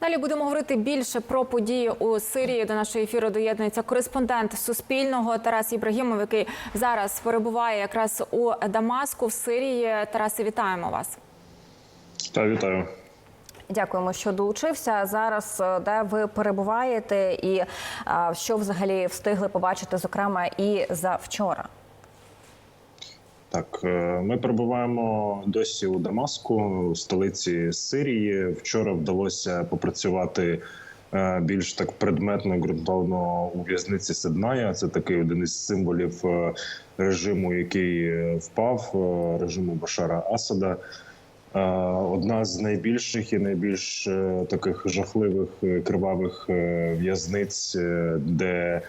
Далі будемо говорити більше про події у Сирії. До нашого ефіру доєднується кореспондент Суспільного Тарас Ібрагімов, який зараз перебуває якраз у Дамаску в Сирії. Тарасе, вітаємо вас. Та вітаю. Дякуємо, що долучився. Зараз е, де ви перебуваєте, і а, що взагалі встигли побачити, зокрема, і за вчора. Так, е, ми перебуваємо досі у Дамаску, у столиці Сирії. Вчора вдалося попрацювати е, більш так предметно ґрунтовно у в'язниці Седная. Це такий один із символів е, режиму, який впав, режиму Башара Асада. Одна з найбільших і найбільш таких жахливих кривавих в'язниць, де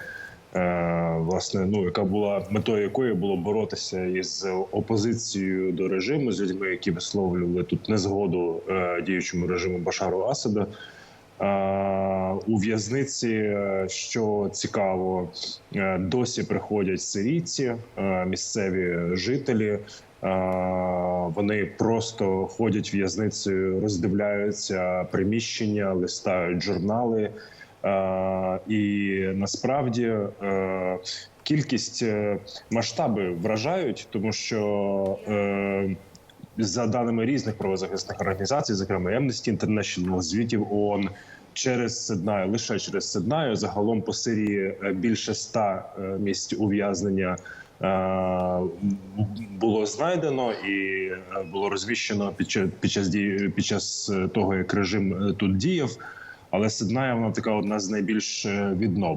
власне ну яка була метою якої було боротися із опозицією до режиму з людьми, які висловлювали тут незгоду е, діючому режиму Башару Асада. Е, У в'язниці, е, що цікаво, е, досі приходять сирійці, е, місцеві жителі. Е, Вони просто ходять в'язницею, роздивляються приміщення, листають журнали. Е, І насправді е, кількість е, масштаби вражають, тому що за даними різних правозахисних організацій, зокрема Amnesty International, звітів ООН, через Седнаю, лише через Седнаю, загалом по Сирії більше ста місць ув'язнення було знайдено і було розвіщено під час під час того, як режим тут діяв. Але Сидная вона така одна з найбільш е,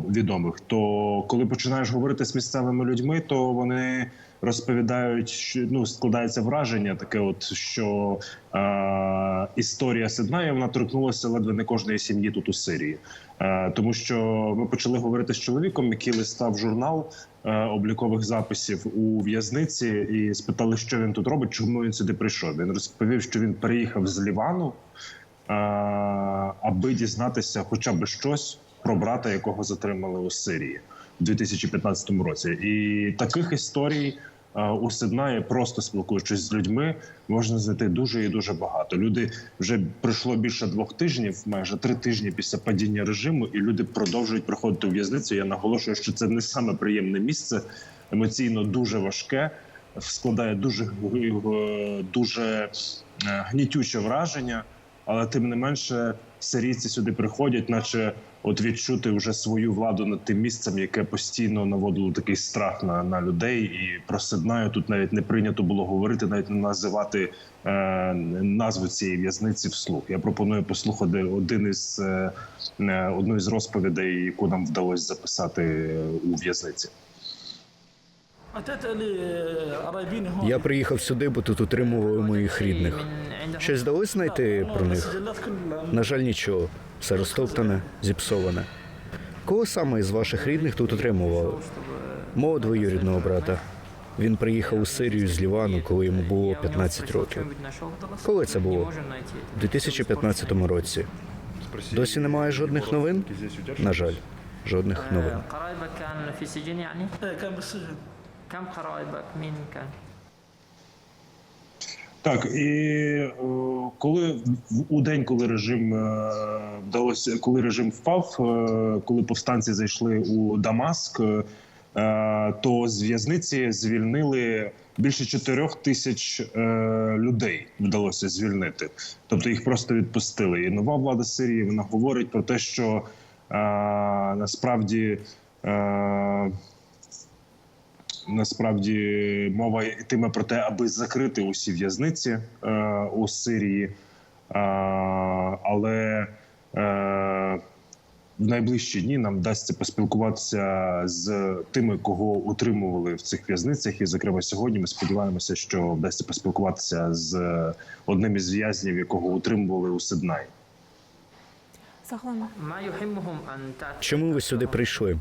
відомих. То коли починаєш говорити з місцевими людьми, то вони розповідають, ну складається враження, таке, от що е, історія Сидная вона торкнулася ледве не кожної сім'ї тут у Сирії. Е, тому що ми почали говорити з чоловіком, який листав журнал е, облікових записів у в'язниці, і спитали, що він тут робить, чому він сюди прийшов. Він розповів, що він приїхав з Лівану аби дізнатися хоча б щось про брата, якого затримали у Сирії у 2015 році. І таких історій е, у Сиднаї, просто спілкуючись з людьми, можна знайти дуже і дуже багато. Люди вже пройшло більше двох тижнів, майже три тижні після падіння режиму, і люди продовжують приходити у в'язницю. Я наголошую, що це не саме приємне місце, емоційно дуже важке. Складає дуже е, дуже е, гнітюче враження але тим не менше сирійці сюди приходять, наче от відчути вже свою владу над тим місцем, яке постійно наводило такий страх на на людей. І про Сиднаю тут навіть не прийнято було говорити, навіть не називати е, назву цієї в'язниці вслух. Я пропоную послухати один із е, е одну із розповідей, яку нам вдалося записати е, у в'язниці. Я приїхав сюди, бо тут утримували моїх рідних. Щось вдалося знайти про них? На жаль, нічого. Все розтоптане, зіпсоване. Кого саме із ваших рідних тут отримували? Мого двоюрідного брата. Він приїхав у Сирію з Лівану, коли йому було 15 років. Коли це було? У 2015 році. Досі немає жодних новин? На жаль, жодних новин. Так і е, коли у день, коли режим е, вдалося, коли режим впав, е, коли повстанці зайшли у Дамаск, то з в'язниці звільнили більше чотирьох тисяч людей. Вдалося звільнити, тобто їх просто відпустили. І нова влада Сирії вона говорить про те, що насправді насправді мова йтиме про те, аби закрити усі в'язниці е, у Сирії, е, але е, в найближчі дні нам вдасться поспілкуватися з тими, кого утримували в цих в'язницях. І, зокрема, сьогодні ми сподіваємося, що вдасться поспілкуватися з одним із в'язнів, якого утримували у Сиднаї. Чому ви сюди прийшли?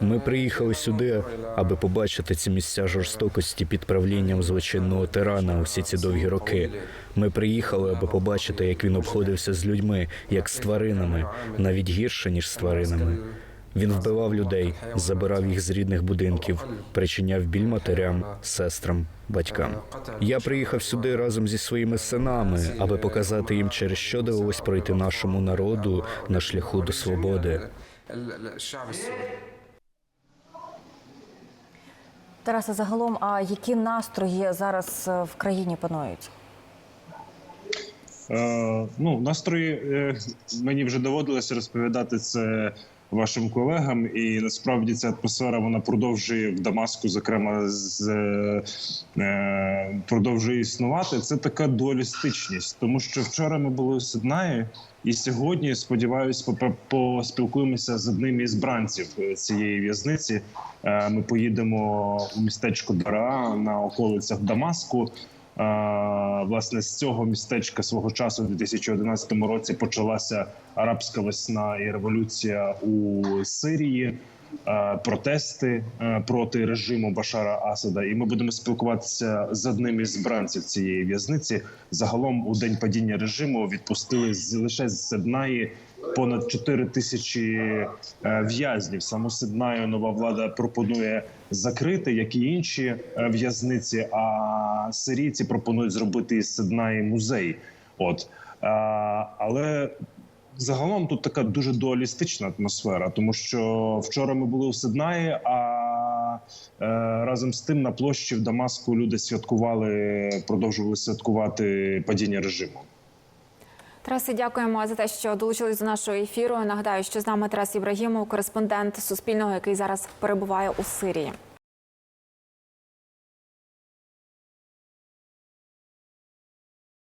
Ми приїхали сюди, аби побачити ці місця жорстокості під правлінням злочинного тирана усі ці довгі роки. Ми приїхали, аби побачити, як він обходився з людьми, як з тваринами, навіть гірше ніж з тваринами. Він вбивав людей, забирав їх з рідних будинків, причиняв біль матерям, сестрам, батькам. Я приїхав сюди разом зі своїми синами, аби показати їм, через що довелось пройти нашому народу на шляху до свободи. Тараса, загалом, а які настрої зараз е, в країні панують? Е, ну настрої е, мені вже доводилося розповідати це вашим колегам, і насправді ця атмосфера вона продовжує в Дамаску, зокрема, з е, продовжує існувати. Це така дуалістичність, тому що вчора ми були у Сиднаї, і сьогодні сподіваюся, поспілкуємося з одним із бранців е, цієї в'язниці. Е, Ми поїдемо у містечко Дара на околицях Дамаску. Власне, з цього містечка свого часу, у 2011 році, почалася арабська весна і революція у Сирії. Протести проти режиму Башара Асада, і ми будемо спілкуватися з одним із бранців цієї в'язниці. Загалом у день падіння режиму відпустили з лише з Седнаї понад 4 тисячі е, в'язнів. Саму Сиднаю нова влада пропонує закрити, як і інші е, в'язниці. А сирійці пропонують зробити із Сиднаї музей. От Е, але загалом тут така дуже дуалістична атмосфера, тому що вчора ми були у Сиднаї, а е, разом з тим на площі в Дамаску люди святкували, продовжували святкувати падіння режиму. Тарасе, дякуємо за те, що долучились до нашого ефіру. Нагадаю, що з нами Тарас Ібрагімов, кореспондент Суспільного, який зараз перебуває у Сирії.